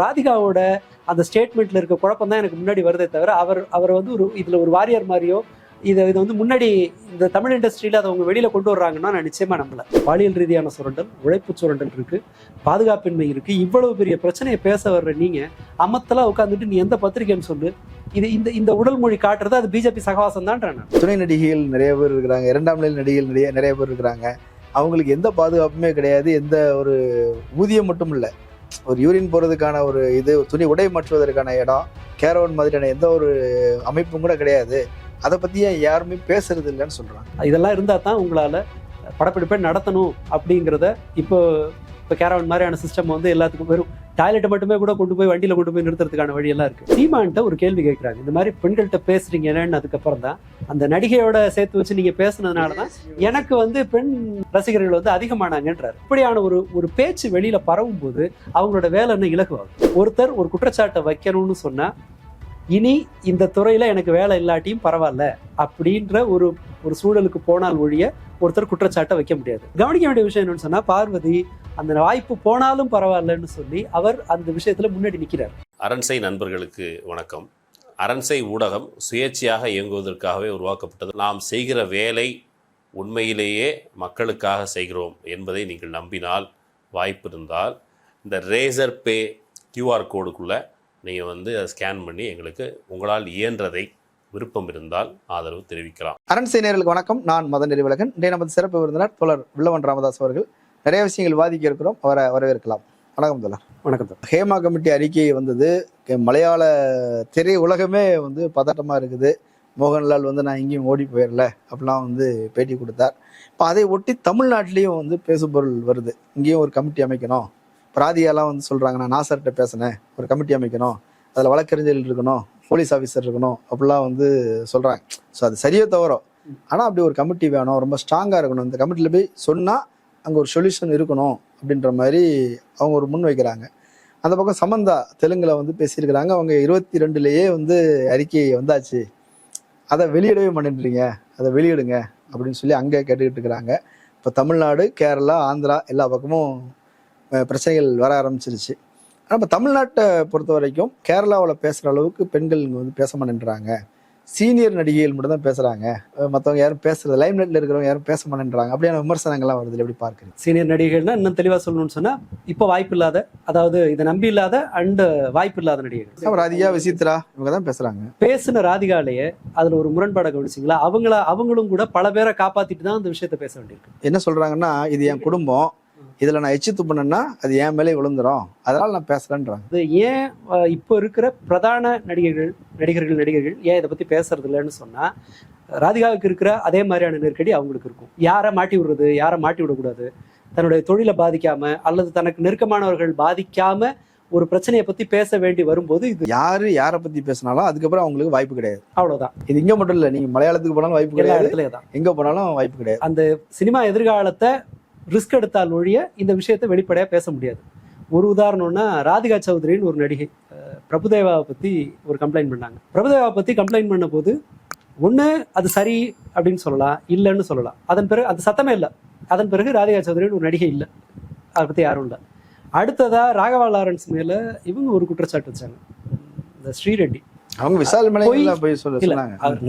ராதிகாவோட அந்த ஸ்டேட்மெண்ட்ல இருக்க குழப்பம் தான் எனக்கு முன்னாடி வருதே தவிர அவர் அவர் வந்து ஒரு இதுல ஒரு வாரியர் மாதிரியோ இதை இதை வந்து முன்னாடி இந்த தமிழ் இண்டஸ்ட்ரியில் அதை அவங்க வெளியில் கொண்டு வர்றாங்கன்னா நான் நிச்சயமாக நம்பலை. பாலியல் ரீதியான சுரண்டல் உழைப்பு சுரண்டல் இருக்குது பாதுகாப்பின்மை இருக்குது இவ்வளவு பெரிய பிரச்சனையை பேச வர்ற நீங்கள் அமத்தலா உட்காந்துட்டு நீ எந்த பத்திரிக்கைன்னு சொல்லு. இது இந்த இந்த உடல் மொழி காட்டுறது அது பிஜேபி சகவாசம் தான் துணை நடிகைகள் நிறைய பேர் இருக்கிறாங்க இரண்டாம் நிலை நடிகைகள் நிறைய நிறைய பேர் இருக்கிறாங்க. அவங்களுக்கு எந்த பாதுகாப்புமே கிடையாது எந்த ஒரு ஊதியம் மட்டும் இல்லை. ஒரு யூரின் போகிறதுக்கான ஒரு இது துணி உடை மாற்றுவதற்கான இடம் கேரவன் மாதிரியான எந்த ஒரு அமைப்பும் கூட கிடையாது. அதை பற்றி ஏன் யாருமே பேசுறது இல்லைன்னு சொல்கிறாங்க இதெல்லாம் இருந்தால் தான் உங்களால் படப்பிடிப்பை நடத்தணும் அப்படிங்கிறத இப்போ இப்போ கேரவன் மாதிரியான சிஸ்டம் வந்து எல்லாத்துக்கும் வெறும் டாய்லெட்டை மட்டுமே கூட கொண்டு போய் வண்டியில் கொண்டு போய் நிறுத்துறதுக்கான வழியெல்லாம் இருக்குது சீமான்ட்ட ஒரு கேள்வி கேட்குறாங்க. இந்த மாதிரி பெண்கள்கிட்ட பேசுகிறீங்க என்னன்னு அதுக்கப்புறம் தான் அந்த நடிகையோட சேர்த்து வச்சு நீங்க பேசுனதுனால தான் எனக்கு வந்து பெண் ரசிகர்கள் வந்து அதிகமானாங்கன்றார். இப்படியான ஒரு ஒரு பேச்சு வெளியில பரவும் போது அவங்களோட வேலை என்ன இலகுவாகும்? ஒருத்தர் ஒரு குற்றச்சாட்டை வைக்கணும்னு சொன்னா இனி இந்த துறையில எனக்கு வேலை இல்லாட்டியும் பரவாயில்ல அப்படின்ற ஒரு ஒரு சூழலுக்கு போனால் ஒழிய ஒருத்தர் குற்றச்சாட்டை வைக்க முடியாது. கவனிக்க வேண்டிய விஷயம் என்னன்னு சொன்னா பார்வதி அந்த வாய்ப்பு போனாலும் பரவாயில்லன்னு சொல்லி அவர் அந்த விஷயத்துல முன்னாடி நிக்கிறார். அரண்சை நண்பர்களுக்கு வணக்கம். அரண்சை ஊடகம் சுயேட்சையாக இயங்குவதற்காகவே உருவாக்கப்பட்டது. நாம் செய்கிற வேலை உண்மையிலேயே மக்களுக்காக செய்கிறோம் என்பதை நீங்கள் நம்பினால் வாய்ப்பு இருந்தால் இந்த ரேசர் பே கியூஆர் கோடுக்குள்ளே நீங்கள் வந்து அதை ஸ்கேன் பண்ணி எங்களுக்கு உங்களால் இயன்றதை விருப்பம் இருந்தால் ஆதரவு தெரிவிக்கலாம். அரண் நேர்களுக்கு வணக்கம். நான் மத நெறிவழகன். இன்றைய நமது சிறப்பு விருந்தினர் தோழர் வில்லவன் ராமதாஸ் அவர்கள். நிறைய விஷயங்கள் வாதிக்க இருக்கிறோம் அவரை வரவேற்கலாம். வணக்கம் தோழர். வணக்கம் சார் ஹேமா கமிட்டி அறிக்கை வந்தது மலையாள திரை உலகமே வந்து பதட்டமாக இருக்குது. மோகன்லால் வந்து நான் எங்கேயும் ஓடி போயிடல அப்படிலாம் வந்து பேட்டி கொடுத்தார். இப்போ அதை ஒட்டி தமிழ்நாட்டிலையும் வந்து பேசுபொருள் வருது. இங்கேயும் ஒரு கமிட்டி அமைக்கணும். பிராதியாலாம் வந்து சொல்கிறாங்க நான் நாசர்கிட்ட பேசினேன். ஒரு கமிட்டி அமைக்கணும். அதில் வழக்கறிஞர்கள் இருக்கணும். போலீஸ் ஆஃபீஸர் இருக்கணும். அப்படிலாம் வந்து சொல்கிறாங்க ஸோ அது சரியோ தவறோ. ஆனால் அப்படி ஒரு கமிட்டி வேணும். ரொம்ப ஸ்ட்ராங்காக இருக்கணும். இந்த கமிட்டியில் போய் சொன்னால் அங்கே ஒரு சொல்யூஷன் இருக்கணும். அப்படின்ற மாதிரி அவங்க ஒரு முன் வைக்கிறாங்க. அந்த பக்கம் சமந்தா தெலுங்குல வந்து பேசியிருக்கிறாங்க. அவங்க இருபத்தி ரெண்டுலேயே வந்து அறிக்கை வந்தாச்சு. அதை வெளியிடவே மாட்டேன்றீங்க. அதை வெளியிடுங்க அப்படின்னு சொல்லி அங்கே கேட்டுக்கிட்டு இருக்கிறாங்க. இப்போ தமிழ்நாடு கேரளா ஆந்திரா எல்லா பக்கமும் பிரச்சனைகள் வர ஆரம்பிச்சிருச்சு. ஆனால் இப்போ தமிழ்நாட்டை பொறுத்த வரைக்கும் கேரளாவில் பேசுகிற அளவுக்கு பெண்கள் இங்கே வந்து பேச மாட்டேன்றாங்க. சீனியர் நடிகைகள் மட்டும் தான் பேசுகிறாங்க மற்றவங்க யாரும் பேசுறது லைம் லைட்டில் இருக்கிறவங்க யாரும் பேச மாட்டேன்றாங்க. அப்படியான விமர்சனங்கள்லாம் வருது எப்படி பார்க்குறீங்க சீனியர் நடிகர்கள்னா இன்னும் தெளிவா சொல்லணும்னு சொன்னா இப்போ வாய்ப்பு இல்லாத அதாவது இதை நம்பி இல்லாத அண்ட் வாய்ப்பு இல்லாத அப்புறம் ராதிகா விசித்ரா இவங்க தான் பேசுகிறாங்க பேசின ராதிகாலேயே அதுல ஒரு முரண்பாடை கவனிச்சிங்களா? அவங்கள அவங்களும் கூட பல பேரை காப்பாத்திட்டு தான் அந்த விஷயத்த பேச வேண்டியிருக்கு. என்ன சொல்றாங்கன்னா இது என் குடும்பம். இதுல நான் எச்சு துப்புனேன்னா அது என் மேலே விழுந்துரும். அதனால நான் பேசுறேன்றாங்க. அது ஏன் இப்போ இருக்கிற பிரதான நடிகர்கள் நடிகர்கள் நடிகர்கள் ஏன் இதை பத்தி பேசுறது இல்லைன்னு சொன்னா ராதிகாவுக்கு இருக்கிற அதே மாதிரியான நெருக்கடி அவங்களுக்கு இருக்கும். யாரை மாட்டி விடுறது யாரை மாட்டி விடக்கூடாது? தன்னுடைய தொழிலை பாதிக்காம அல்லது தனக்கு நெருக்கமானவர்கள் பாதிக்காம ஒரு பிரச்சனையை பத்தி பேச வேண்டி வரும்போது இது யாரு யாரை பத்தி பேசினாலும் அதுக்கப்புறம் அவங்களுக்கு வாய்ப்பு கிடையாது. அவ்வளவுதான். இது இங்க மட்டும் இல்ல நீங்க மலையாளத்துக்கு போனாலும் வாய்ப்பு கிடையாது. எங்க போனாலும் வாய்ப்பு கிடையாது. அந்த சினிமா எதிர்காலத்தை ரிஸ்க் எடுத்தால் ஒழிய இந்த விஷயத்தை வெளிப்படையா பேச முடியாது. ஒரு உதாரணம்னா ராதிகா சௌத்ரின்னு ஒரு நடிகை பிரபுதேவாவை பத்தி ஒரு கம்ப்ளைண்ட் பண்ணாங்க. பிரபுதேவாவை பத்தி கம்ப்ளைண்ட் பண்ண போது ஒண்ணு அது சரி அப்படின்னு சொல்லலாம் இல்லைன்னு சொல்லலாம். அதன் பிறகு அது சத்தமே இல்லை. அதன் பிறகு ராதிகா சௌத்ரின்னு ஒரு நடிகை இல்லை. அதை பத்தி யாரும் இல்லை. அடுத்ததா ராகவா லாரன்ஸ் மேல இவங்க ஒரு குற்றச்சாட்டு வச்சாங்க. இந்த ஸ்ரீரெட்டி. அவங்க விசால் போய் சொல்ல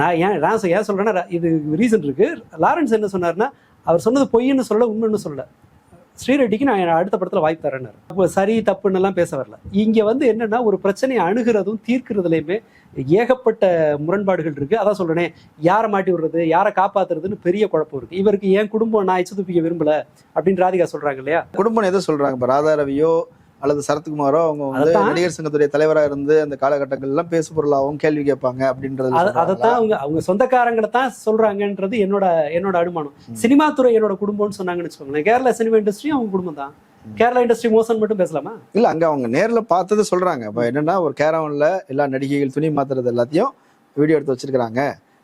நான் ஏன் நான் ஏன் சொல்றேன்னா இது ரீசன் இருக்கு. லாரன்ஸ் என்ன சொன்னாருன்னா அவர் சொன்னது பொய்ன்னு சொல்ல உண்மைன்னு சொல்லல. ஸ்ரீரெட்டிக்கு நான் அடுத்த படத்தில் வாய்ப்பு தரேன்னு அப்போ சரி தப்புன்னு எல்லாம் பேச வரல. இங்க வந்து என்னன்னா ஒரு பிரச்சனையை அணுகிறதும் தீர்க்கிறதுலையுமே ஏகப்பட்ட முரண்பாடுகள் இருக்கு. அதான் சொல்றேனே யாரை மாட்டி விடுறது யாரை காப்பாத்துறதுன்னு பெரிய குழப்பம் இருக்கு. இவருக்கு ஏன் குடும்பம் நான் எச்சு துப்பிக்க விரும்பல அப்படின்னு ராதிகா சொல்றாங்க இல்லையா? குடும்பம் எதோ சொல்றாங்க? இப்போ ராதா ரவியோ அல்லது சரத்குமாரோ அவங்க வந்து. நடிகர் சங்கத்துடைய தலைவரா இருந்து அந்த காலகட்டங்கள் எல்லாம் பேசு பொருளாகவும் கேள்வி கேட்பாங்க அப்படின்றது? அதைத்தான் அவங்க அவங்க சொந்தக்காரங்களை தான் சொல்றாங்கன்றது என்னோட என்னோட அனுமானம். சினிமா துறை என்னோட குடும்பம்னு சொன்னாங்கன்னு வச்சுக்கோங்களேன். கேரளா சினிமா இண்டஸ்ட்ரியும் அவங்க குடும்பம் தான். கேரளா இண்டஸ்ட்ரி மோசம் மட்டும் பேசலாமா? இல்ல அங்க அவங்க நேர்ல பார்த்தது சொல்றாங்க. இப்ப என்னன்னா ஒரு கேரவன்ல எல்லா நடிகைகள் துணி மாத்துறது எல்லாத்தையும் வீடியோ எடுத்து வச்சிருக்காங்க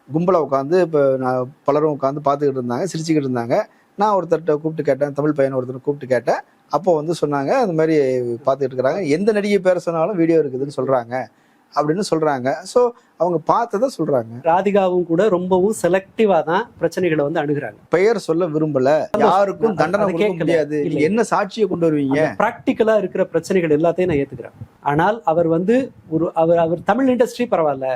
கும்பலா உட்காந்து இப்போ நான் பலரும் உட்காந்து பார்த்துக்கிட்டு இருந்தாங்க சிரிச்சுக்கிட்டு இருந்தாங்க. நான் ஒருத்தர்கிட்ட கூப்பிட்டு கேட்டேன் தமிழ் பையனை ஒருத்தர் கூப்பிட்டு கேட்டேன். அப்போ வந்து சொன்னாங்க அந்த மாதிரி பார்த்துக்கிட்டு இருக்கிறாங்க. எந்த நடிகை பேர சொன்னாலும் வீடியோ இருக்குதுன்னு சொல்றாங்க. அப்படின்னு சொல்றாங்க. ஸோ அவங்க பார்த்ததை சொல்றாங்க. ராதிகாவும் கூட ரொம்பவும் செலக்டிவா தான் பிரச்சனைகளை வந்து அணுகுறாங்க. பெயர் சொல்ல விரும்பல. யாருக்கும் தண்டனை கொடுக்க. முடியாது. என்ன சாட்சியை கொண்டு வருவீங்க? பிராக்டிக்கலா இருக்கிற பிரச்சனைகள் எல்லாத்தையும் நான் ஏத்துக்கிறேன். ஆனால் அவர் வந்து ஒரு அவர் அவர் தமிழ் இண்டஸ்ட்ரி பரவாயில்ல.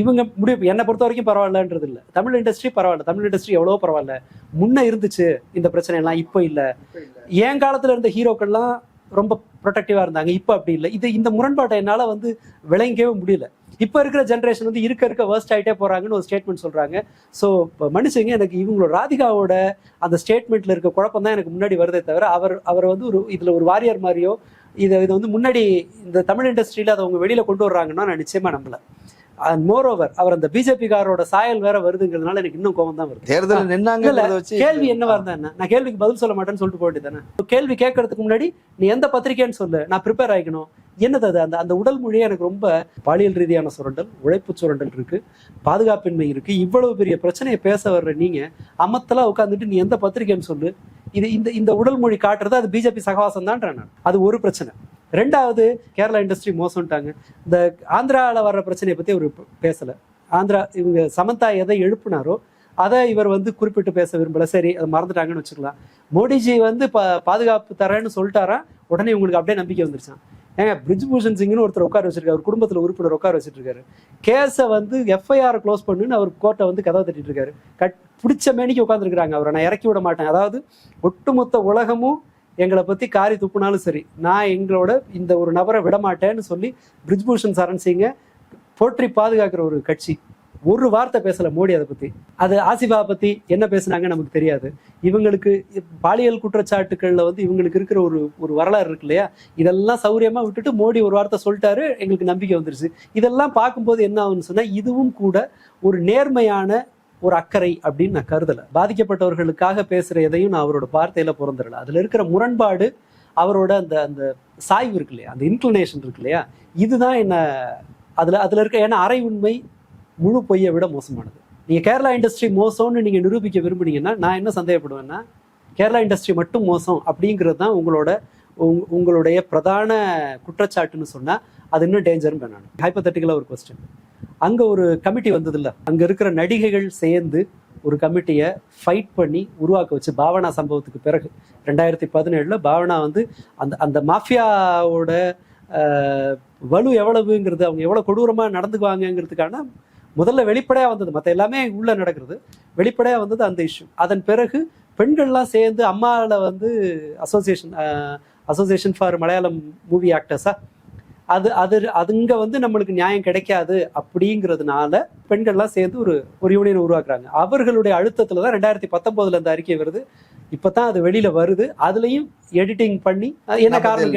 இவங்க முடிவு என்னை பொறுத்த வரைக்கும் பரவாயில்லன்றது இல்லை தமிழ் இண்டஸ்ட்ரி பரவாயில்ல. தமிழ் இண்டஸ்ட்ரி எவ்வளோ பரவாயில்ல. முன்ன இருந்துச்சு இந்த பிரச்சனை எல்லாம் இப்போ இல்லை. என் காலத்தில் இருந்த ஹீரோக்கள்லாம் ரொம்ப ப்ரொடக்டிவாக இருந்தாங்க. இப்போ அப்படி இல்லை. இது இந்த முரண்பாட்டை என்னால் வந்து விளங்கவே முடியல. இப்போ இருக்கிற ஜென்ரேஷன் வந்து இருக்க இருக்க வேர்ஸ்ட் ஆயிட்டே போகிறாங்கன்னு ஒரு ஸ்டேட்மெண்ட் சொல்கிறாங்க ஸோ இப்போ மனுஷங்க எனக்கு இவங்களோட ராதிகாவோட அந்த ஸ்டேட்மெண்ட்டில் இருக்க குழப்பம் தான் எனக்கு முன்னாடி வருதே தவிர அவர் அவர் வந்து ஒரு இதில் ஒரு வாரியர் மாதிரியோ இதை இதை வந்து முன்னாடி இந்த தமிழ் இண்டஸ்ட்ரியில் அதை அவங்க வெளியில் கொண்டு வர்றாங்கன்னா நான் நிச்சயமாக நம்பலை. அண்ட் மோர் ஓவர் அவர் அந்த பிஜேபி காரோட சாயல் வேற வருதுங்கிறதுனால எனக்கு இன்னும் கோவம் தான் வருது. தேர்தல் நின்னாங்கிறத வச்சு கேள்வி என்னவா இருந்தா என்ன? நான் கேள்விக்கு பதில் சொல்ல மாட்டேன்னு சொல்லிட்டு வேண்டியதானே கேள்வி கேட்கறதுக்கு முன்னாடி நீ எந்த பத்திரிக்கைன்னு சொல்லு நான் ப்ரிப்பேர் ஆகிக்கணும். என்னது அது? அந்த அந்த உடல் மொழியே எனக்கு ரொம்ப பாலியல் ரீதியான சுரண்டல் உழைப்பு சுரண்டல் இருக்கு பாதுகாப்பின்மை இருக்கு இவ்வளவு பெரிய பிரச்சனையை பேச வர்ற நீங்க அமத்தலா உட்காந்துட்டு நீ எந்த பத்திரிக்கைன்னு சொல்லு. இது இந்த இந்த உடல் மொழி காட்டுறது அது பிஜேபி சகவாசம் நான். அது ஒரு பிரச்சனை. ரெண்டாவது கேரளா இண்டஸ்ட்ரி மோசம்ட்டாங்க. இந்த ஆந்திராவில் வர்ற பிரச்சனையை பற்றி அவர் பேசலை. ஆந்திரா இவங்க சமந்தா எதை எழுப்புனாரோ அதை இவர் வந்து குறிப்பிட்டு பேச விரும்பல. சரி அதை மறந்துட்டாங்கன்னு வச்சுக்கலாம். மோடிஜி வந்து பா பாதுகாப்பு தரேன்னு சொல்லிட்டாரா உடனே உங்களுக்கு அப்படியே நம்பிக்கை வந்துருச்சான் ஏங்க பிரிஜ்பூஷன் சிங்னு ஒருத்தர் உட்கார வச்சிருக்காரு அவர் குடும்பத்தில் உறுப்பினர் உட்கார வச்சிட்டு இருக்காரு கேஸை வந்து எஃப்ஐஆர் க்ளோஸ் பண்ணுன்னு அவர் கோர்ட்டை வந்து கதவை தட்டிட்டு இருக்காரு. கட் பிடிச்ச மேனிக்கு உட்காந்துருக்காங்க அவரை. நான் இறக்கி விட மாட்டேன். அதாவது ஒட்டுமொத்த உலகமும் எங்களை பத்தி காரி துப்புனாலும் சரி நான் எங்களோட இந்த ஒரு நபரை விடமாட்டேன்னு சொல்லி பிரிஜ்பூஷன் சரண் சிங்கை போற்றி பாதுகாக்கிற ஒரு கட்சி. ஒரு வார்த்தை பேசல மோடி அதை பத்தி. அது ஆசிபா பத்தி என்ன பேசுனாங்க நமக்கு தெரியாது. இவங்களுக்கு பாலியல் குற்றச்சாட்டுகள்ல வந்து இவங்களுக்கு இருக்கிற ஒரு ஒரு வரலாறு இருக்கு இல்லையா? இதெல்லாம் சௌரியமா விட்டுட்டு மோடி ஒரு வார்த்தை சொல்லிட்டாரு எங்களுக்கு நம்பிக்கை வந்துருச்சு. இதெல்லாம் பார்க்கும்போது என்ன ஆகுன்னு சொன்னா இதுவும் கூட ஒரு நேர்மையான ஒரு அக்கறை அப்படின்னு நான் கருதல. பாதிக்கப்பட்டவர்களுக்காக பேசுற எதையும் நான் அவரோட வார்த்தையில பிறந்துடல அதுல இருக்கிற முரண்பாடு அவரோட அந்த அந்த சாய்வு இருக்கு இல்லையா? அந்த இன்க்ளினேஷன் இருக்கு இல்லையா? இதுதான் என்ன அதுல அதுல இருக்க ஏன்னா அரை உண்மை முழு பொய்யை விட மோசமானது. நீங்க கேரளா இண்டஸ்ட்ரி மோசம்னு நீங்க நிரூபிக்க விரும்புனீங்கன்னா நான் என்ன சந்தேகப்படுவேன்னா கேரளா இண்டஸ்ட்ரி மட்டும் மோசம் அப்படிங்கிறது தான் உங்களோட உங்- உங்களுடைய பிரதான குற்றச்சாட்டுன்னு சொன்னா அது இன்னும் டேஞ்சர்னு நான். ஹைப்பத்தட்டிக்கலாக ஒரு கொஸ்டின் அங்க ஒரு கமிட்டி வந்ததில்ல. அங்க இருக்கிற நடிகைகள் சேர்ந்து ஒரு கமிட்டியை ஃபைட் பண்ணி உருவாக்க வச்சு பாவனா சம்பவத்துக்கு பிறகு ரெண்டாயிரத்தி பதினேழுல பாவனா வந்து அந்த அந்த மாஃபியாவோட வலு எவ்வளவுங்கிறது அவங்க எவ்வளவு கொடூரமா நடந்துக்குவாங்கங்கிறதுக்கான முதல்ல வெளிப்படையா வந்தது. மற்ற எல்லாமே உள்ள நடக்கிறது. வெளிப்படையா வந்தது அந்த இஷ்யூ அதன் பிறகு பெண்கள்லாம் சேர்ந்து அம்மாவில் வந்து association association for Malayalam movie ஆக்டர்ஸா அது அது அதுங்க வந்து நம்மளுக்கு நியாயம் கிடைக்காது அப்படிங்கிறதுனால பெண்கள்லாம் சேர்ந்து ஒரு ஒரு யூனியன் உருவாக்குறாங்க. அவர்களுடைய அழுத்தத்துல தான் ரெண்டாயிரத்தி பத்தொன்பதுல இந்த அறிக்கை வருது. இப்பதான் அது வெளியில வருது. அதுலயும் எடிட்டிங் பண்ணி என்ன காரணம்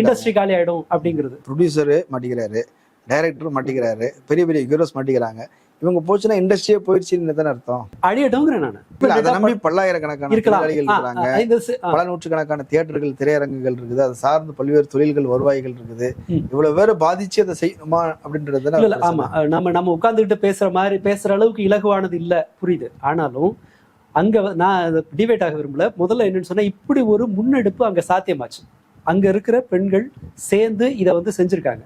இண்டஸ்ட்ரி காலி ஆயிடும் அப்படிங்கிறது. ப்ரொடியூசரு மாட்டிக்கிறாரு டைரக்டர் மாட்டிக்கிறாரு பெரிய பெரிய ஹீரோஸ் மாட்டிக்கிறாங்க. இவங்க போச்சுன்னா இண்டஸ்ட்ரியே போயிடுச்சுன்னு தானே அர்த்தம்? அழியட்டும்ங்கிறேன் நான். அதை நம்பி பல்லாயிரக்கணக்கான தொழிலாளிகள் இருக்கிறாங்க. பல நூற்றுக்கணக்கான தியேட்டர்கள் திரையரங்குகள் இருக்குது. அதை சார்ந்து பல்வேறு தொழில்கள் வருவாய்கள் இருக்குது. இவ்வளவு பேரை பாதிச்சு அதை செய்யணுமா அப்படின்றது ஆமா. நம்ம நம்ம உட்கார்ந்துகிட்டு பேசுற மாதிரி பேசுற அளவுக்கு இலகுவானது இல்ல. புரியுது. ஆனாலும் அங்க நான் டிபேட் ஆக விரும்பல. முதல்ல என்னன்னு சொன்னா இப்படி ஒரு முன்னெடுப்பு அங்க சாத்தியமாச்சு. அங்க இருக்கிற பெண்கள் சேர்ந்து இதை வந்து செஞ்சிருக்காங்க.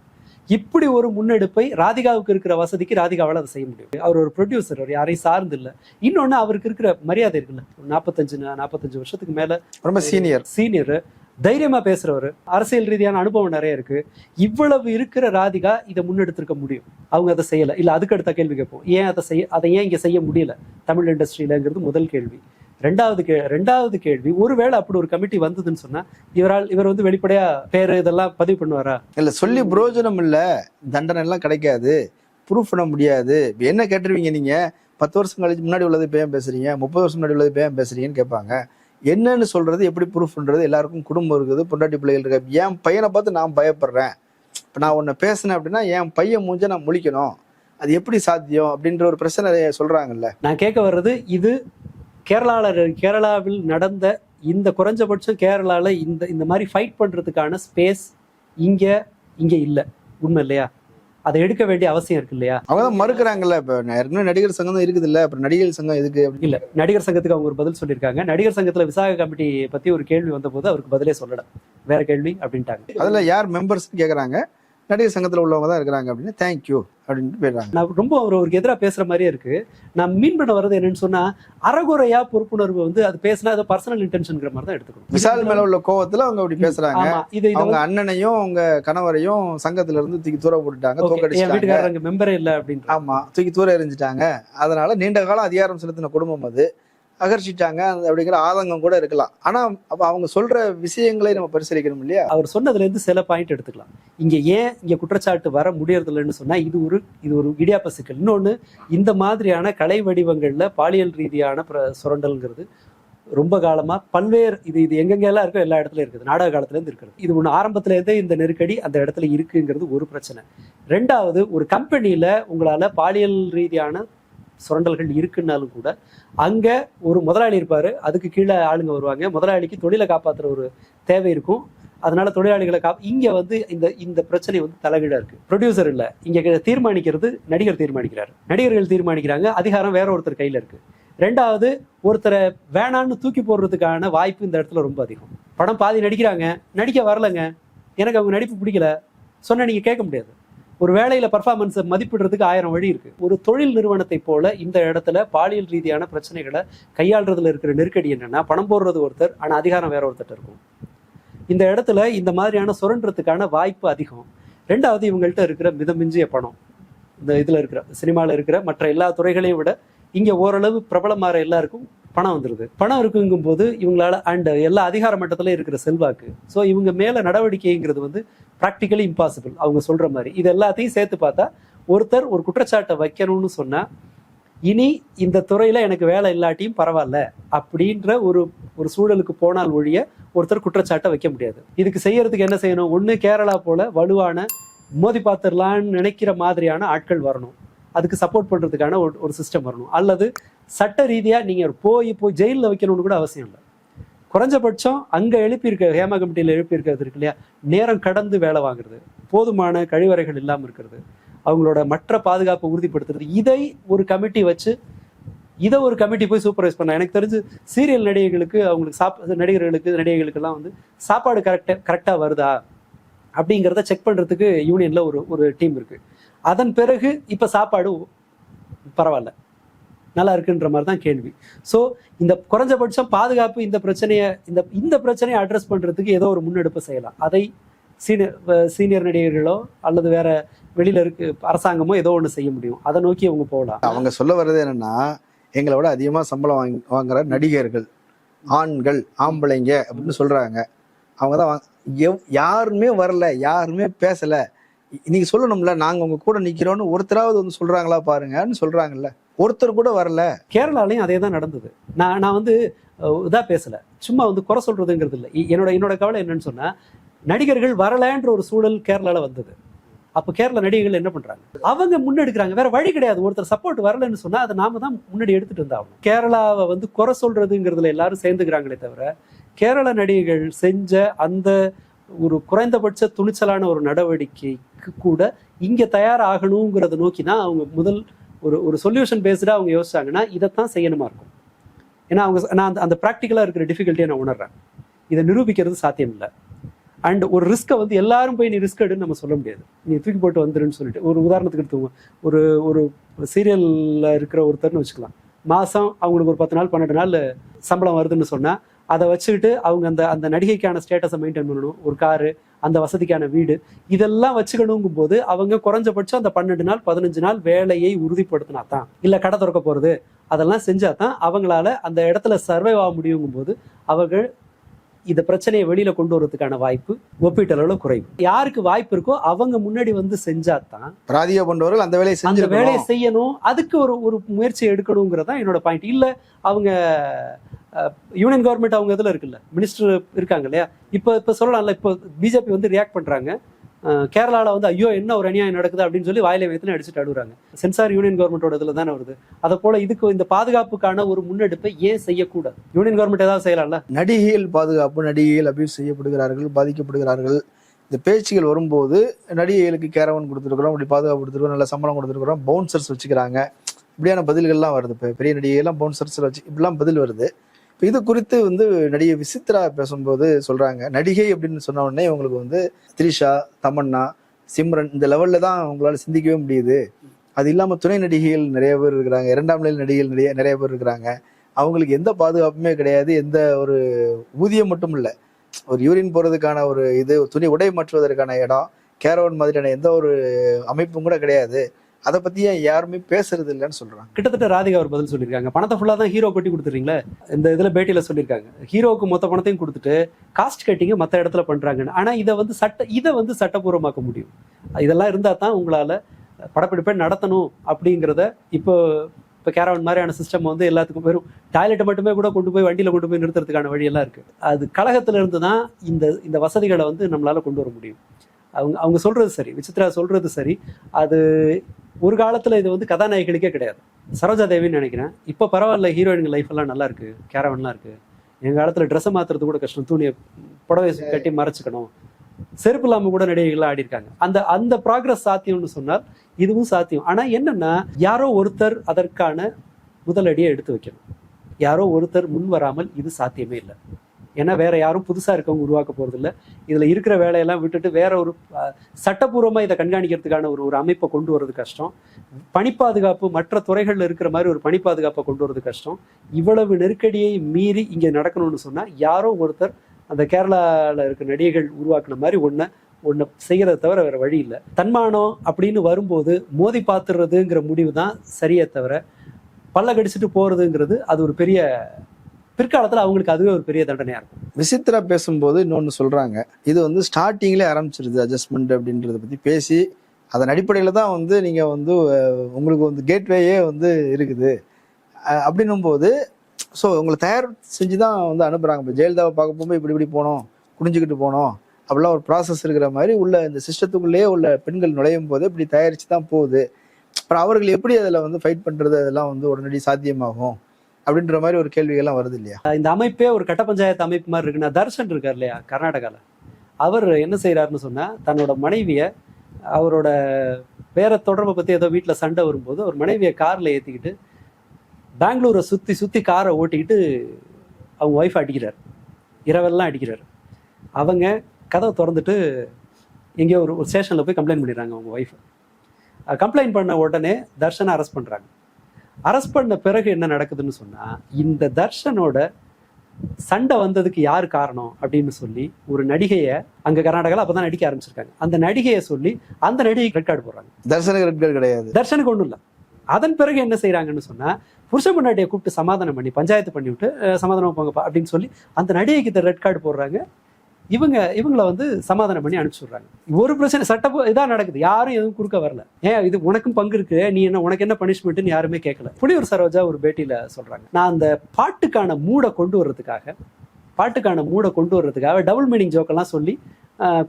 இப்படி ஒரு முன்னெடுப்பை ராதிகாவுக்கு இருக்கிற வசதிக்கு ராதிகாவால் அதை செய்ய முடியும். அவர் ஒரு ப்ரொடியூசர் அவர் யாரையும் சார்ந்து இல்ல. இன்னொன்னு அவருக்கு இருக்கிற மரியாதை இருக்குல்ல. ஒரு நாற்பத்தஞ்சு நாற்பத்தஞ்சு வருஷத்துக்கு மேல ரொம்ப சீனியர் சீனியர் தைரியமா பேசுறவர். அரசியல் ரீதியான அனுபவம் நிறைய இருக்கு. இவ்வளவு இருக்கிற ராதிகா இதை முன்னெடுத்திருக்க முடியும். அவங்க அதை செய்யல. இல்ல அதுக்கு அடுத்த கேள்வி கேட்போம். ஏன் அதை செய்ய அதை ஏன் இங்க செய்ய முடியல? தமிழ் இண்டஸ்ட்ரியிலங்கிறது முதல் கேள்வி. ரெண்டாவது கே ரெண்டாவது கேள்வி ஒருவேளை அப்படி ஒரு கமிட்டி வந்ததுன்னு சொன்னா இவரால் இவர் வந்து வெளிப்படையா பேரு இதெல்லாம் பதிவு பண்ணுவாரா? இல்ல சொல்லி பிரயோஜனம் இல்ல தண்டனை எல்லாம் கிடைக்காது ப்ரூஃப் பண்ண முடியாது. என்ன கேட்டுருவீங்க நீங்க? பத்து வருஷம் கழிச்சு முன்னாடி உள்ளது இப்போ ஏன் பேசுறீங்க? முப்பது வருஷம் முன்னாடி உள்ளது இப்போ ஏன் பேசுறீங்கன்னு கேட்பாங்க. என்னன்னு சொல்றது எப்படி ப்ரூஃப் பண்றது? எல்லாருக்கும் குடும்பம் இருக்குது பொண்டாட்டி பிள்ளைகள் இருக்கு. என் பையனை பார்த்து நான் பயப்படுறேன். இப்போ நான் உன்னை பேசினேன் அப்படின்னா என் பையன் மூஞ்ச நான் முழிக்கணும். அது எப்படி சாத்தியம் அப்படின்ற ஒரு பிரச்சனை சொல்றாங்கல்ல. நான் கேட்க வர்றது இது கேரளாவில் கேரளாவில் நடந்த இந்த குறைஞ்சபட்சம் கேரளால இந்த இந்த மாதிரி ஃபைட் பண்றதுக்கான ஸ்பேஸ் இங்க இங்க இல்ல. உண்மை இல்லையா? அதை எடுக்க வேண்டிய அவசியம் இருக்கு இல்லையா? அவங்க மறுக்கிறாங்கல்ல இப்போ நடிகர் சங்கம் தான் இருக்குது இல்ல? அப்புறம் நடிகர் சங்கம் எதுக்கு இல்ல. நடிகர் சங்கத்துக்கு அவங்க ஒரு பதில் சொல்லியிருக்காங்க. நடிகர் சங்கத்துல விசாக கமிட்டி பத்தி ஒரு கேள்வி வந்தபோது அவருக்கு பதிலே சொல்லல. வேற கேள்வி அப்படின்ட்டாங்க. அதுல யார் மெம்பர்ஸ் கேக்குறாங்க. நடிகர் சங்கத்துல உள்ளவங்க தான் இருக்கிறாங்க அப்படின்னு தேங்க்யூ அப்படின்ட்டு போயிடுறாங்க. நான் ரொம்ப அவர் அவருக்கு எதிராக பேசுற மாதிரியே இருக்கு. நான் மீன் பண்ண வர்றது என்னன்னு சொன்னா அறகுறையா பொறுப்புணர்வு வந்து அது பேசினா அது பர்சனல் இன்டென்ஷன்ங்கிற மாதிரி தான் எடுத்துக்கணும். விஷால் மேல உள்ள கோவத்துல அவங்க அப்படி பேசுறாங்க. ஆமா இது அவங்க அண்ணனையும் அவங்க கணவரையும் சங்கத்துல இருந்து தூக்கி தூர போட்டுட்டாங்க வீட்டுக்காரர் அங்க மெம்பரே இல்ல அப்படின்ற. ஆமா தூக்கி தூர எறிஞ்சிட்டாங்க. அதனால நீண்ட காலம் அதிகாரம் செலுத்தின குடும்பம் அது. அகர்ச்சிட்டாங்க அப்படிங்கிற ஆதங்கம் கூட இருக்கலாம். ஆனால் அப்ப அவங்க சொல்ற விஷயங்களை நம்ம பரிசீலிக்கணும் இல்லையா? அவர் சொன்னதுலேருந்து சில பாயிண்ட் எடுத்துக்கலாம். இங்கே ஏன் இங்கே குற்றச்சாட்டு வர முடியறதில்லன்னு சொன்னால் இது ஒரு இது ஒரு இடியாப்ப சிக்கல் இன்னொன்று இந்த மாதிரியான கலை வடிவங்களில் பாலியல் ரீதியான பிர- சுரண்டல்ங்கிறது ரொம்ப காலமாக பல்வேறு இது இது எங்கெங்கெல்லாம் இருக்கோ எல்லா இடத்துலையும் இருக்குது. நாடக காலத்துலேருந்து இருக்கிறது இது ஒன்று ஆரம்பத்துலேருந்தே இந்த நெருக்கடி அந்த இடத்துல இருக்குங்கிறது ஒரு பிரச்சனை. ரெண்டாவது ஒரு கம்பெனியில் உங்களால் பாலியல் ரீதியான சுரண்டல்கள் இருக்குன்னாலும் கூட அங்கே ஒரு முதலாளி இருப்பார் அதுக்கு கீழே ஆளுங்க வருவாங்க. முதலாளிக்கு தொழிலை காப்பாற்றுற ஒரு தேவை இருக்கும். அதனால தொழிலாளிகளை கா இங்கே வந்து இந்த இந்த பிரச்சனை வந்து தலைகீழாக இருக்குது ப்ரொடியூசர் இல்லை. இங்கே தீர்மானிக்கிறது நடிகர் தீர்மானிக்கிறார். நடிகர்கள் தீர்மானிக்கிறாங்க. அதிகாரம் வேற ஒருத்தர் கையில் இருக்குது ரெண்டாவது ஒருத்தரை வேணான்னு தூக்கி போடுறதுக்கான வாய்ப்பு இந்த இடத்துல ரொம்ப அதிகம். படம் பாதி நடிக்கிறாங்க. நடிக்க வரலங்க. எனக்கு அவங்க நடிப்பு பிடிக்கல. சொன்னால் நீங்கள் கேட்க முடியாது. ஒரு வேலையில பர்ஃபார்மன்ஸை மதிப்பிடுறதுக்கு ஆயிரம் வழி இருக்கு. ஒரு தொழில் நிறுவனத்தை போல இந்த இடத்துல பாலியல் ரீதியான பிரச்சனைகளை கையாள்றதுல இருக்கிற நெருக்கடி என்னன்னா பணம் போடுறது ஒருத்தர் ஆனா அதிகாரம் வேற ஒருத்தர் இருக்கும். இந்த இடத்துல இந்த மாதிரியான சுரண்டுறதுக்கான வாய்ப்பு அதிகம். ரெண்டாவது இவங்கள்ட்ட இருக்கிற மிதமிஞ்சிய பணம். இந்த இதுல இருக்கிற சினிமாவில் இருக்கிற மற்ற எல்லா துறைகளையும் விட இங்க ஓரளவு பிரபலமாற எல்லாருக்கும் பணம் வந்துருது. பணம் இருக்குங்கும் போது இவங்களால அண்ட் எல்லா அதிகார மட்டத்துல இருக்கிற செல்வாக்கு. ஸோ இவங்க மேல நடவடிக்கைங்கிறது வந்து ப்ராக்டிக்கலி இம்பாசிபிள் அவங்க சொல்ற மாதிரி. இது எல்லாத்தையும் சேர்த்து பார்த்தா ஒருத்தர் ஒரு குற்றச்சாட்டை வைக்கணும்னு சொன்னா இனி இந்த துறையில எனக்கு வேலை இல்லாட்டியும் பரவாயில்ல அப்படின்ற ஒரு ஒரு சூழலுக்கு போனால் ஒழிய ஒருத்தர் குற்றச்சாட்டை வைக்க முடியாது. இதுக்கு செய்யறதுக்கு என்ன செய்யணும்? ஒன்று கேரளா போல வலுவான மோதி பார்த்துடலான்னு நினைக்கிற மாதிரியான ஆட்கள் வரணும். அதுக்கு சப்போர்ட் பண்ணுறதுக்கான ஒரு ஒரு சிஸ்டம் வரணும். அல்லது சட்ட ரீதியாக நீங்கள் போய் போய் ஜெயிலில் வைக்கணும்னு கூட அவசியம் இல்லை. குறைஞ்சபட்சம் அங்கே எழுப்பியிருக்க ஹேமா கமிட்டியில் எழுப்பியிருக்கிறது இருக்கு இல்லையா? நேரம் கடந்து வேலை வாங்குறது போதுமான கழிவறைகள் இல்லாமல் இருக்கிறது அவங்களோட மற்ற பாதுகாப்பை உறுதிப்படுத்துறது இதை ஒரு கமிட்டி வச்சு இதை ஒரு கமிட்டி போய் சூப்பர்வைஸ் பண்ண எனக்கு தெரிஞ்சு சீரியல் நடிகைகளுக்கு அவங்களுக்கு சாப் நடிகர்களுக்கு நடிகைகளுக்கெல்லாம் வந்து சாப்பாடு கரெக்டாக கரெக்டாக வருதா? அப்படிங்கிறத செக் பண்ணுறதுக்கு யூனியனில் ஒரு ஒரு டீம் இருக்குது அதன் பிறகு இப்போ சாப்பாடு பரவாயில்ல. நல்லா இருக்குன்ற மாதிரி தான் கேள்வி. ஸோ இந்த குறைஞ்சபட்சம் பாதுகாப்பு இந்த பிரச்சனையை இந்த இந்த பிரச்சனையை அட்ரஸ் பண்ணுறதுக்கு ஏதோ ஒரு முன்னெடுப்பு செய்யலாம். அதை சீனியர் சீனியர் நடிகர்களோ அல்லது வேற வெளியில இருக்கு அரசாங்கமோ ஏதோ ஒன்று செய்ய முடியும். அதை நோக்கி அவங்க போகலாம். அவங்க சொல்ல வர்றது என்னன்னா எங்களை விட அதிகமாக சம்பளம் வாங்கி வாங்குற நடிகர்கள் ஆண்கள் ஆம்பளைங்க அப்படின்னு சொல்றாங்க. அவங்க தான் எவ்- யாருமே வரல யாருமே பேசலை. நீங்க சொல்லணும்ல நாங்க உங்க கூட நிக்கிறோம்னு ஒருத்தராவது வந்து சொல்றாங்களா பாருங்கன்னு சொல்றாங்கல்ல. ஒருத்தர் கூட வரல. கேரளாலையும் அதே தான் நடந்தது. நான் நான் வந்து இதான் பேசல. சும்மா வந்து குறை சொல்றதுங்கிறது இல்லை. என்னோட என்னோட கவலை என்னன்னு சொன்னா நடிகர்கள் வரலன்ற ஒரு சூழல் கேரளால வந்தது. அப்போ கேரள நடிகர்கள் என்ன பண்றாங்க? அவங்க முன்னெடுக்கிறாங்க வேற வழி கிடையாது. ஒருத்தர் சப்போர்ட் வரலன்னு சொன்னா அதை நாம தான் முன்னாடி எடுத்துட்டு இருந்தாங்க கேரளாவை வந்து குறை சொல்றதுங்கிறதுல எல்லாரும் சேர்ந்துக்கிறாங்களே தவிர கேரள நடிகைகள் செஞ்ச அந்த ஒரு குறைந்தபட்ச துணிச்சலான ஒரு நடவடிக்கை நடவடிக்கைக்கு கூட இங்கே தயாராகணுங்கிறத நோக்கி தான் அவங்க முதல் ஒரு ஒரு சொல்யூஷன் பேஸ்டாக அவங்க யோசிச்சாங்கன்னா இதைத்தான் செய்யணுமா இருக்கும். ஏன்னா அவங்க நான் அந்த- அந்த ப்ராக்டிக்கலாக இருக்கிற டிஃபிகல்ட்டியை நான் உணர்றேன். இதை நிரூபிக்கிறது சாத்தியம் இல்லை அண்ட் ஒரு ரிஸ்க்கை வந்து எல்லாரும் போய் நீ ரிஸ்க் எடுன்னு நம்ம சொல்ல முடியாது. நீ தூக்கி போட்டு வந்துருன்னு சொல்லிட்டு. ஒரு உதாரணத்துக்கு எடுத்துக்கோங்க. ஒரு ஒரு சீரியலில் இருக்கிற ஒருத்தர்னு வச்சுக்கலாம். மாதம் அவங்களுக்கு ஒரு பத்து நாள் பன்னெண்டு நாள் சம்பளம் வருதுன்னு சொன்னால் அதை வச்சுக்கிட்டு அவங்க அந்த அந்த நடிகைக்கான ஸ்டேட்டஸை மெயின்டைன் பண்ணணும். ஒரு காரு அந்த வசதிக்கான வீடு. இதெல்லாம் வச்சுக்கணுங்கும் போது அவங்க குறைஞ்சபட்சம் அந்த பன்னெண்டு நாள் பதினஞ்சு நாள் வேலையை உறுதிப்படுத்தினா தான் இல்லை கடை திறக்க போகிறது அதெல்லாம் செஞ்சா தான் அவங்களால அந்த இடத்துல சர்வைவ் ஆக முடியுங்கும் போது அவர்கள் இந்த பிரச்சனையை வெளியில கொண்டு வரதுக்கான வாய்ப்பு ஒப்பீட்டளவுல குறைவு. யாருக்கு வாய்ப்பு இருக்கோ அவங்க முன்னாடி வந்து செஞ்சா தான் பிராதியா பண்றவர்கள் அந்த வேலையை அந்த வேலையை செய்யணும். அதுக்கு ஒரு ஒரு முயற்சி எடுக்கணுங்கிறது என்னோட பாயிண்ட் இல்ல அவங்க யூனியன் கவர்மெண்ட் அவங்க இதில் இருக்குல்ல மினிஸ்டர் இருக்காங்க இல்லையா இப்போ இப்போ சொல்லலாம்ல இப்போ பிஜேபி வந்து ரியாக்ட் பண்ணுறாங்க கேரளாவில் வந்து ஐயோ என்ன ஒரு அநியாயம் நடக்குது அப்படின்னு சொல்லி வாயிலை வைத்துன்னு அடிச்சுட்டு அழுகுறாங்க. சென்சார் யூனியன் கவர்மெண்டோட இதில் தானே வருது. அதை போல இதுக்கு இந்த பாதுகாப்புக்கான ஒரு முன்னெடுப்பை ஏன் செய்யக்கூடாது? யூனியன் கவர்மெண்ட் ஏதாவது செய்யலாம்ல? நடிகைகள் பாதுகாப்பு நடிகைகள் அபியூஸ் செய்யப்படுகிறார்கள் பாதிக்கப்படுகிறார்கள். இந்த பேச்சுகள் வரும்போது நடிகைகளுக்கு கேரவன் கொடுத்துருக்குறோம் இப்படி பாதுகாப்பு கொடுத்துருக்கோம் நல்ல சம்பளம் கொடுத்துருக்குறோம் பவுன்சர்ஸ் வச்சுக்கிறாங்க. இப்படியான பதில்கள்லாம் வருது. இப்போ பெரிய நடிகைகள்லாம் பவுன்சர்ஸ் வச்சு இப்படிலாம் பதில் வருது. இது குறித்து வந்து நடிகை விசித்ரா பேசும்போது சொல்றாங்க. நடிகை அப்படின்னு சொன்ன உடனே இவங்களுக்கு வந்து த்ரிஷா தமன்னா சிம்ரன் இந்த லெவல்ல தான் உங்களால சிந்திக்கவே முடியுது. அது இல்லாம துணை நடிகைகள் நிறைய பேர் இருக்கிறாங்க. இரண்டாம் நிலை நடிகைகள் நிறைய நிறைய பேர் இருக்கிறாங்க. அவங்களுக்கு எந்த பாதுகாப்புமே கிடையாது. எந்த ஒரு ஊதியம் மட்டும் இல்லை. ஒரு யூரின் போறதுக்கான ஒரு இது துணி உடை மாற்றுவதற்கான இடம் கேரவன் மாதிரியான எந்த ஒரு அமைப்பும் கூட கிடையாது. அதை பத்தி ஏன் யாருமே பேசுறது இல்லைன்னு சொல்றாங்க. கிட்டத்தட்ட ராதிகா ஒரு பதில் சொல்லியிருக்காங்க. பணத்தை ஃபுல்லாக தான் ஹீரோ கொட்டி கொடுத்துறீங்களே? இந்த இதில் பேட்டியில் சொல்லியிருக்காங்க. ஹீரோவுக்கு மொத்த பணத்தையும் கொடுத்துட்டு காஸ்ட் கட்டிங்க மற்ற இடத்துல பண்ணுறாங்கன்னு ஆனால் இதை வந்து சட்ட இதை வந்து சட்டபூர்வமாக்க முடியும். இதெல்லாம் இருந்தால் தான் உங்களால் படப்பிடிப்பை நடத்தணும் அப்படிங்கிறத இப்போ இப்போ கேரவன் மாதிரியான சிஸ்டம் வந்து எல்லாத்துக்கும் வெறும் டாய்லெட்டை மட்டுமே கூட கொண்டு போய் வண்டியில் கொண்டு போய் நிறுத்துறதுக்கான வழியெல்லாம் இருக்குது அது கழகத்தில் இருந்து தான் இந்த இந்த வசதிகளை வந்து நம்மளால் கொண்டு வர முடியும். அவங்க அவங்க சொல்கிறது சரி. விசித்ரா சொல்கிறது சரி. அது ஒரு காலத்தில் இது வந்து கதாநாயகிகளுக்கே கிடையாது. சரோஜா தேவின்னு நினைக்கிறேன். இப்போ பரவாயில்ல ஹீரோயினுங்க லைஃப் எல்லாம் நல்லா இருக்கு. கேரவன்லாம் இருக்கு. எங்கள் காலத்தில் ட்ரெஸ்ஸை மாத்துறது கூட கஷ்டம். துணியை புடவை கட்டி மறைச்சிக்கணும். செருப்பு இல்லாமல் கூட நடிகைகள்லாம் ஆடி இருக்காங்க. அந்த அந்த ப்ராக்ரஸ் சாத்தியம்னு சொன்னால் இதுவும் சாத்தியம். ஆனால் என்னன்னா யாரோ ஒருத்தர் அதற்கான முதலடியை எடுத்து வைக்கணும். யாரோ ஒருத்தர் முன் வராமல் இது சாத்தியமே இல்லை. ஏன்னா வேற யாரும் புதுசா இருக்கவங்க உருவாக்க போறது இல்ல இதுல இருக்கிற வேலையெல்லாம் விட்டுட்டு வேற ஒரு அஹ், இதை கண்காணிக்கிறதுக்கான ஒரு ஒரு அமைப்பை கொண்டு வர்றது கஷ்டம். பணி பாதுகாப்பு மற்ற துறைகளில் இருக்கிற மாதிரி ஒரு பணி பாதுகாப்பை கொண்டு வரது கஷ்டம். இவ்வளவு நெருக்கடியை மீறி இங்க நடக்கணும்னு சொன்னா யாரோ ஒருத்தர் அந்த கேரளாவில் இருக்க நடிகைகள் உருவாக்குன மாதிரி ஒன்று ஒன்று செய்கிறத தவிர வேறு வழி இல்லை. தன்மானம் அப்படின்னு வரும்போது மோதி பார்த்துறதுங்கிற முடிவு தான் சரியே தவிர பல்ல கடிச்சிட்டு போகிறதுங்கிறது அது ஒரு பெரிய பிற்காலத்தில் அவங்களுக்கு அதுவே ஒரு பெரிய தண்டனையாக இருக்கும். விசித்ரா பேசும்போது இன்னொன்று சொல்கிறாங்க இது வந்து ஸ்டார்டிங்லேயே ஆரம்பிச்சிருது அட்ஜஸ்ட்மெண்ட் அப்படின்றத பற்றி பேசி அதன் அடிப்படையில் தான் வந்து நீங்கள் வந்து உங்களுக்கு வந்து கேட்வேயே வந்து இருக்குது. அப்படின்னும் போது ஸோ உங்களை தயார் செஞ்சு தான் வந்து அனுப்புகிறாங்க இப்போ ஜெயலலிதாவை பார்க்க போகும்போது இப்படி இப்படி போனோம் குனிஞ்சுக்கிட்டு போனோம் அப்படிலாம் ஒரு ப்ராசஸ் இருக்கிற மாதிரி உள்ள இந்த சிஸ்டத்துக்குள்ளேயே உள்ள பெண்கள் நுழையும் போது இப்படி தயாரிச்சு தான் போகுது. அப்புறம் அவர்கள் எப்படி அதில் வந்து ஃபைட் பண்ணுறது அதெல்லாம் வந்து உடனடி சாத்தியமாகும். அப்படின்ற மாதிரி ஒரு கேள்விகள்லாம் வருது இல்லையா இந்த அமைப்பே ஒரு கட்ட பஞ்சாயத்து அமைப்பு மாதிரி இருக்குன்னா தர்ஷன் இருக்கார் இல்லையா கர்நாடகால. அவர் என்ன செய்யறாருன்னு சொன்னா தன்னோட மனைவிய அவரோட பேர தொடர்பை பத்தி ஏதோ வீட்டுல சண்டை வரும்போது அவர் மனைவியை கார்ல ஏத்திக்கிட்டு பெங்களூரை சுத்தி சுத்தி காரை ஓட்டிக்கிட்டு அவங்க ஒய்ஃப் அடிக்கிறார். இரவெல்லாம் அடிக்கிறார். அவங்க கதவை திறந்துட்டு எங்கேயோ ஒரு ஸ்டேஷனில் போய் கம்ப்ளைண்ட் பண்ணிடுறாங்க அவங்க ஒய்ஃபை கம்ப்ளைண்ட் பண்ண உடனே தர்ஷனை அரெஸ்ட் பண்ணுறாங்க அரெஸ்ட் பண்ண பிறகு என்ன நடக்குதுன்னு சொன்னால் இந்த தர்ஷனோட சண்டை வந்ததுக்கு யார் காரணம் அப்படின்னு சொல்லி ஒரு நடிகையை அங்கே கர்நாடகாவில் அப்போ தான் நடிக்க ஆரம்பிச்சிருக்காங்க. அந்த நடிகையை சொல்லி அந்த நடிகை ரெட் கார்டு போடுறாங்க. தர்சனுக்கு ரெட் கார்டு கிடையாது. தர்ஷனுக்கு ஒன்றும் இல்லை. அதன் பிறகு என்ன செய்றாங்கன்னு சொன்னா புருஷ பொண்டாட்டியை கூப்பிட்டு சமாதானம் பண்ணி பஞ்சாயத்து பண்ணி விட்டு சமாதானம் போங்கப்பா அப்படின்னு சொல்லி அந்த நடிகைக்கு ரெட் கார்டு போடுறாங்க. இவங்க இவங்கள வந்து சமாதானம் பண்ணி அனுப்பிச்சுடுறாங்க ஒரு பிரச்சனை சட்ட இதான் நடக்குது. யாரும் எதுவும் கொடுக்க வரல. ஏன் இது உனக்கும் பங்கு இருக்கு? நீ என்ன உனக்கு என்ன பனிஷ்மெண்ட்னு யாருமே கேட்கல புலியூர் சரோஜா ஒரு பேட்டியில சொல்றாங்க. நான் அந்த பாட்டுக்கான மூடை கொண்டு வர்றதுக்காக பாட்டுக்கான மூடை கொண்டு வர்றதுக்காக டபுள் மீனிங் ஜோக்கெல்லாம் சொல்லி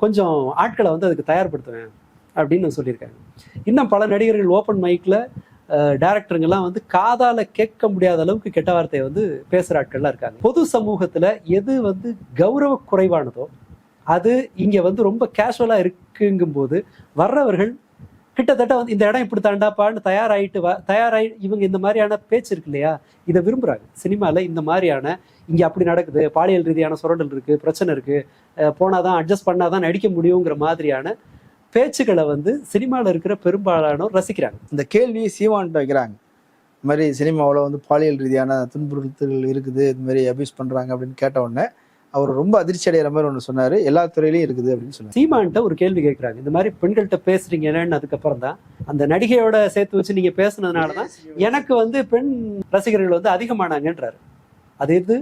கொஞ்சம் ஆட்களை வந்து அதுக்கு தயார்படுத்துவேன் அப்படின்னு சொல்லியிருக்காங்க. இன்னும் பல நடிகர்கள் ஓப்பன் மைக்கில் டேரக்டருங்கெல்லாம் வந்து காதால கேட்க முடியாத அளவுக்கு கெட்ட வார்த்தையை வந்து பேசுகிற ஆட்கள்லாம் இருக்காங்க. பொது சமூகத்தில் எது வந்து கௌரவ குறைவானதோ அது இங்கே வந்து ரொம்ப கேஷுவலாக இருக்குங்கும்போது வர்றவர்கள் கிட்டத்தட்ட வந்து இந்த இடம் இப்படி தாண்டாப்பான்னு தயாராகிட்டு வ தயாராகி இவங்க இந்த மாதிரியான பேச்சு இருக்கு இல்லையா? இதை விரும்புகிறாங்க சினிமாவில் இந்த மாதிரியான இங்கே அப்படி நடக்குது பாலியல் ரீதியான சுரண்டல் இருக்குது பிரச்சனை இருக்குது போனால் தான் அட்ஜஸ்ட் பண்ணால் தான் நடிக்க முடியுங்கிற மாதிரியான பேச்சுக்களை வந்து சினிமாவில் இருக்கிற பெரும்பாலானோர் ரசிக்கிறாங்க. இந்த கேள்வியை சீமான்ட்ட வைக்கிறாங்க. இந்த மாதிரி சினிமாவில் வந்து பாலியல் ரீதியான துன்புறுத்தல்கள் இருக்குது இது மாதிரி அபியூஸ் பண்ணுறாங்க அப்படின்னு கேட்ட உடனே அவர் ரொம்ப அதிர்ச்சி அடைகிற மாதிரி ஒன்று சொன்னார். எல்லா துறையிலையும் இருக்குது அப்படின்னு சொன்னார். சீமான்ட்ட ஒரு கேள்வி கேட்குறாங்க. இந்த மாதிரி பெண்கள்கிட்ட பேசுறீங்கன்னு அதுக்கப்புறம் தான் அந்த நடிகையோட சேர்த்து வச்சு நீங்கள் பேசுனதுனால தான் எனக்கு வந்து பெண் ரசிகர்கள் வந்து அதிகமானாங்கன்றாரு. அது இது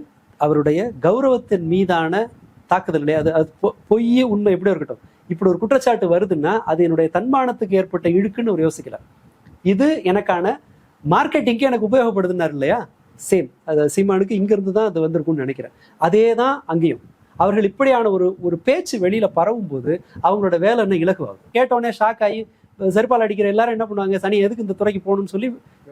அவருடைய கௌரவத்தின் மீதான தாக்குதல் இல்லையா? அது அது பொய் உண்மை எப்படியோ இருக்கட்டும். இப்படி ஒரு குற்றச்சாட்டு வருதுன்னா அது என்னுடைய தன்மானத்துக்கு ஏற்பட்ட இழுக்குன்னு ஒரு யோசிக்கல. இது எனக்கான மார்க்கெட்டிங்க்கு எனக்கு உபயோகப்படுதுன்னாரு இல்லையா? சேம் அது சீமானுக்கு இங்கிருந்து தான் அது வந்திருக்கும்னு நினைக்கிறேன். அதே தான் அங்கேயும். அவர்கள் இப்படியான ஒரு ஒரு பேச்சு வெளியில பரவும் போது அவங்களோட வேலை என்ன இலகுவாகும். கேட்டோடனே ஷாக் ஆகி செருப்பால் அடிக்கிற எல்லாரும் என்ன பண்ணுவாங்க? சனி எதுக்கு இந்த துறைக்கு போகணும்னு சொல்லி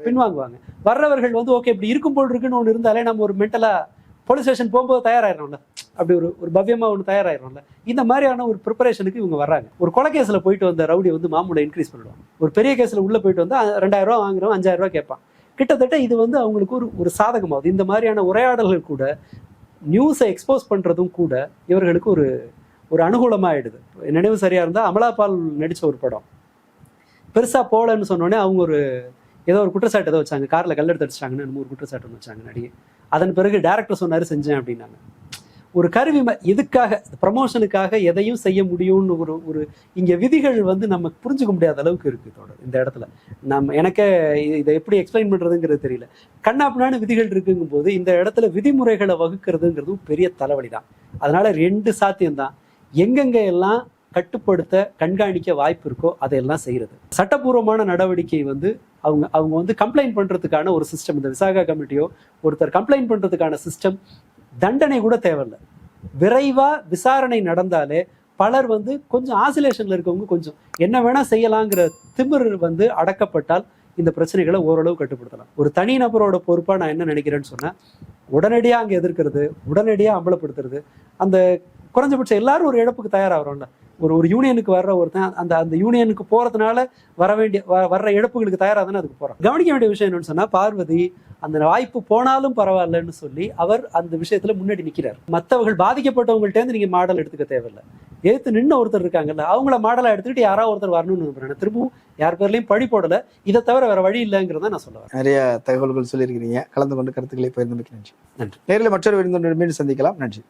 பின்வாங்குவாங்க. வர்றவர்கள் வந்து ஓகே இப்படி இருக்கும் போல் இருக்குன்னு ஒன்று இருந்தாலே நம்ம ஒரு மென்டலாக போலீஸ் ஸ்டேஷன் போகும்போது தயாராகிறோம்ல அப்படி ஒரு ஒரு பவ்யமா ஒன்று தயாராகிறோம்ல இந்த மாதிரியான ஒரு ப்ரிப்பரேஷனுக்கு இவங்க வர்றாங்க. ஒரு கொலை கேஸ்ல போயிட்டு வந்த ரவுடி வந்து மாமூலை இன்க்ரீஸ் பண்ணிடுவாங்க ஒரு பெரிய கேஸில் உள்ள போயிட்டு வந்தால் ரெண்டாயிரம் ரூபா வாங்குறோம் அஞ்சாயிரம் ரூபா கேட்பான். கிட்டத்தட்ட இது வந்து அவங்களுக்கு ஒரு ஒரு சாதகமாகுது. இந்த மாதிரியான உரையாடல்கள் கூட நியூஸை எக்ஸ்போஸ் பண்றதும் கூட இவர்களுக்கு ஒரு ஒரு அனுகூலமா ஆயிடுது நினைவு சரியா இருந்தா அமலாபால் நடிச்ச ஒரு படம். பெருசா போகலன்னு சொன்னோடனே அவங்க ஒரு ஏதோ ஒரு குற்றச்சாட்டு ஏதோ வச்சாங்க. கார்ல கல்லெடுத்து எடுத்து அடிச்சாங்கன்னு ஒரு குற்றச்சாட்டு வச்சாங்க நடிகை. அதன் பிறகு டேரக்டர் சொன்னார் செஞ்சேன் அப்படின்னாங்க. ஒரு கருவி இதுக்காக ப்ரமோஷனுக்காக எதையும் செய்ய முடியும்னு ஒரு ஒரு இங்கே விதிகள் வந்து நம்ம புரிஞ்சுக்க முடியாத அளவுக்கு இருக்குது தொடர் இந்த இடத்துல. நம்ம எனக்கே இதை எப்படி எக்ஸ்பிளைன் பண்ணுறதுங்கிறது தெரியல. கண்ணாப்பினான விதிகள் இருக்குங்கும் போது இந்த இடத்துல விதிமுறைகளை வகுக்கிறதுங்கிறதும் பெரிய தலைவலி தான் அதனால ரெண்டு சாத்தியம்தான். எங்கெங்கே எல்லாம் கட்டுப்படுத்த கண்காணிக்க வாய்ப்பு இருக்கோ அதையெல்லாம் செய்கிறது சட்டப்பூர்வமான நடவடிக்கை வந்து அவங்க அவங்க வந்து கம்ப்ளைண்ட் பண்ணுறதுக்கான ஒரு சிஸ்டம் இந்த விசாகா கமிட்டியோ ஒருத்தர் கம்ப்ளைண்ட் பண்ணுறதுக்கான சிஸ்டம் தண்டனை கூட தேவையில்லை. விரைவாக விசாரணை நடந்தாலே பலர் வந்து கொஞ்சம் ஆசிலேஷனில் இருக்கவங்க கொஞ்சம் என்ன வேணால் செய்யலாங்கிற திமிர் வந்து அடக்கப்பட்டால் இந்த பிரச்சனைகளை ஓரளவு கட்டுப்படுத்தலாம். ஒரு தனி நபரோட பொறுப்பாக நான் என்ன நினைக்கிறேன்னு சொன்னால் உடனடியாக அங்கே எதிர்க்கிறது உடனடியாக அம்பலப்படுத்துறது அந்த குறைஞ்சபட்சம் எல்லாரும் ஒரு இழப்புக்கு தயாராகிறோம்ல ஒரு ஒரு யூனியனுக்கு வர்ற ஒருத்தன் அந்த அந்த யூனியனுக்கு போறதுனால வர வேண்டிய வர்ற இழப்புகளுக்கு தயாராக தானே அதுக்கு போறான். கவனிக்க வேண்டிய விஷயம் என்னன்னு சொன்னா பார்வதி அந்த வாய்ப்பு போனாலும் பரவாயில்லன்னு சொல்லி அவர் அந்த விஷயத்துல முன்னாடி நிக்கிறார். மற்றவர்கள் பாதிக்கப்பட்டவங்கள்ட்ட இருந்து நீங்க மாடல் எடுத்துக்க தேவையில்லை. ஏத்து நின்ன ஒருத்தர் இருக்காங்கல்ல அவங்கள மாடலா எடுத்துக்கிட்டு யாராவது ஒருத்தர் வரணும்னு விரும்புறேன் திரும்பவும் யார் பேர்லயும் பழி போடல இதை தவிர வேற வழி இல்லைங்கிறத நான் சொல்ல வரேன். நிறைய தகவல்கள் சொல்லியிருக்கிறீங்க. கலந்து கொண்டு கருத்துக்களை பகிர்ந்து நன்றி. நன்றி. நேரில் மற்றொரு விருந்தினருடன் மீண்டும் சந்திக்கலாம். நன்றி.